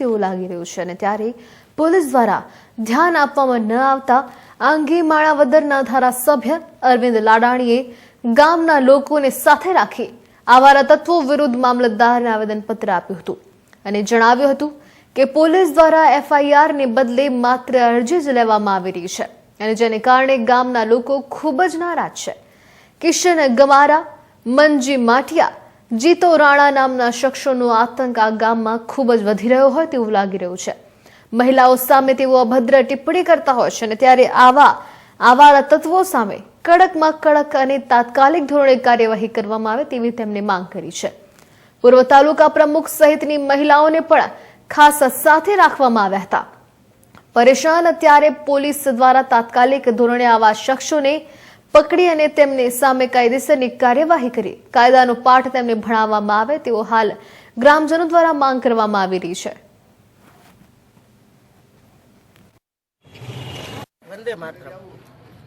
તેવું લાગી રહ્યું છે અને ત્યારે પોલીસ દ્વારા ધ્યાન આપવામાં ન આવતા આ અંગે માણાવદરના ધારાસભ્ય અરવિંદ લાડાણીએ ગામના લોકોને સાથે રાખી આવારા તત્વો વિરુદ્ધ મામલતદારને આવેદનપત્ર આપ્યું હતું અને જણાવ્યું હતું કે પોલીસ દ્વારા એફઆઈઆર ને બદલે માત્ર અરજી જ લેવામાં આવી રહી છે અને જેને કારણે ગામના લોકો ખૂબ જ નારાજ છે. કિશન ગમારા મનજી માઠિયા જીતો રાણા નામના શખ્સોનો આતંક આ ગામમાં ખૂબ જ વધી રહ્યો હોય તેવું લાગી રહ્યું છે. મહિલાઓ સામે તેઓ અભદ્ર ટિપ્પણી કરતા હોય છે અને ત્યારે આવા આવારા તત્વો સામે કડકમાં કડક અને તાત્કાલિક ધોરણે કાર્યવાહી કરવામાં આવે તેવી તેમણે માંગ કરી છે. પૂર્વ તાલુકા પ્રમુખ સહિતની મહિલાઓને પણ ખાસ સાથે રાખવામાં આવ્યા હતા. પરેશાન અત્યારે પોલીસ દ્વારા તાત્કાલિક ધોરણે આવા શખ્સોને પકડી અને તેમની સામે કાયદેસરની કાર્યવાહી કરી. કાયદાનો પાઠ તેમને ભણાવવામાં આવે તેવો હાલ ગ્રામજનો દ્વારા માંગ કરવામાં આવી રહી છે.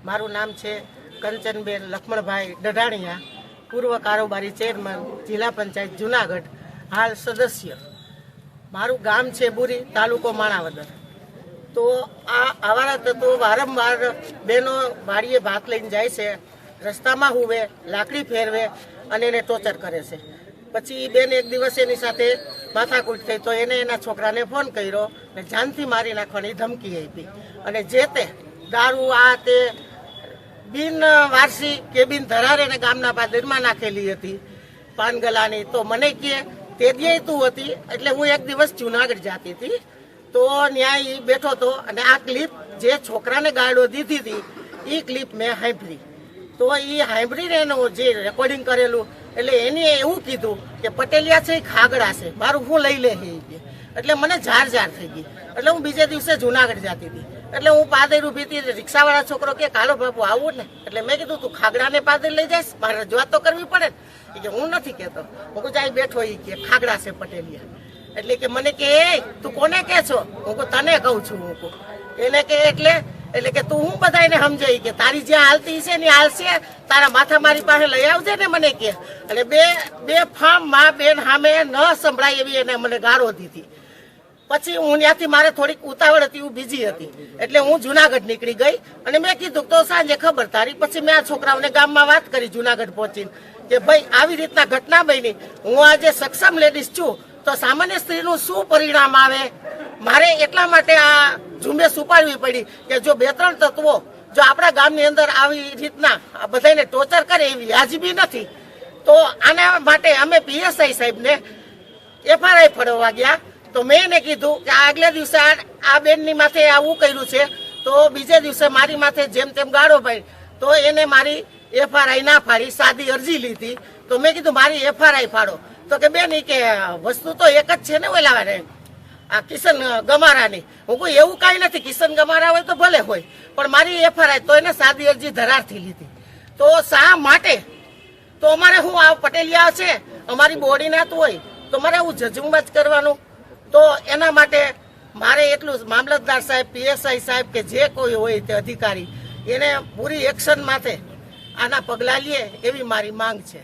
મારું નામ છે કંચનબેન લક્ષ્મણભાઈ ડઢાણિયા, પૂર્વ કારોબારી ચેરમેન, જિલ્લા પંચાયત જુનાગઢ, હાલ સદસ્ય. મારું ગામ છે બુરી, તાલુકો માણાવદર. તો આ આવારા તત્વો વારંવાર બેનો વાડીએ ભાત લઈને જાય છે, રસ્તામાં હુવે, લાકડી ફેરવે અને એને ટોર્ચર કરે છે. પછી બેન એક દિવસ એની સાથે માથાકૂટ થઈ તો એને એના છોકરાને ફોન કર્યો ને જાનથી મારી નાખવાની ધમકી આપી. અને જે તે દારૂ, આ તે બિન વારસી કે બિન ધરાર એને ગામના પાદરમાં નાખેલી હતી. પાનગલાની તો મને કે તે દે તું હતી, એટલે હું એક દિવસ જુનાગઢ જતી હતી. તો ન્યાય એ બેઠો તો અને આ ક્લિપ જે છોકરાને ગાળો દીધી હતી એ ક્લિપ મેં સાંભળી. તો એ સાંભળીને એનું જે રેકોર્ડિંગ કરેલું, એટલે એને એવું કીધું કે પટેલિયા છે એ ખાગડા છે, મારું હું લઈ લે એટલે મને ઝાર ઝાર થઈ ગઈ. એટલે હું બીજે દિવસે જુનાગઢ જતી હતી. એટલે હું પાદર ઊભી હતી રિક્ષાવાળા છોકરો કે, કાલો બાપુ, આવું ને. એટલે મેં કીધું, તું ખાગડાને પાદર લઈ જઈશ? મારે રજૂઆત તો કરવી પડે ને. કે, હું નથી કહેતો. હું જાય બેઠો એ કે, ખાગડા છે, પટેલિયા. એટલે કે મને કે, એ, તું કોને કે છો? હું કહું, તને કહું છું, હું કહું. એને કે, એટલે? એટલે કે, તું હું બધાને સમજાઈ કે તારી જ્યાં હાલતી છે ને હાલશે, તારા માથા મારી પાસે લઈ આવજે ને મને કે. અને બે બે ફામમાં બેન સામે ન સંભળાય એવી એને મને ગાળો દીધી પછી હું ત્યાંથી મારે થોડીક ઉતાવળ હતી, હું બીજી હતી. એટલે હું જુનાગઢ નીકળી ગઈ અને મેં કીધું તો સાંજે ખબર તારી. પછી મેં આ છોકરાઓને ગામમાં વાત કરી જુનાગઢ પહોંચીને કે, ભાઈ, આવી રીતના ઘટના બની. હું આજે સક્ષમ લેડીઝ છું. તો સામાન્ય સ્ત્રીનું શું પરિણામ આવે? મારે એટલા માટે આ ઝુંબેશ ઉપાડવી પડી કે જો બે ત્રણ તત્વો જો આપણા ગામની અંદર આવી રીતના બધાને ટોર્ચર કરે એવી વાજબી નથી. તો આના માટે અમે પીએસઆઈ સાહેબને એફઆરઆઈ ફરવા ગયા. તો મેં એને કીધું કે આગલે દિવસે આ- બેનની માથે આવું કર્યું છે. તો બીજે દિવસે મારી માથે જેમ તેમ ગાળો ભાઈ. તો એને મારી એફઆરઆઈ ના ફાડી, સાદી અરજી લીધી. તો મેં કીધું, મારી એફઆરઆઈ ફાડો. તો કે બેન કે વસ્તુ તો એક જ છે ને ઓલા આ કિશન ગમારાની. હું કોઈ એવું કાંઈ નથી. કિશન ગમારા હોય તો ભલે હોય. પણ મારી એફઆરઆઈ, તો એને સાદી અરજી ધરારથી લીધી. તો શા માટે? તો અમારે હું આ પટેલિયા છે, અમારી બોડી નાતું હોય, તો મારે હું જજુમત કરવાનું. તો એના માટે મારે એટલું મામલતદાર સાહેબ, પીએસઆઈ સાહેબ કે જે કોઈ હોય તે અધિકારી, એને પૂરી એક્શન માથે આના પગલાં લે એવી મારી માંગ છે.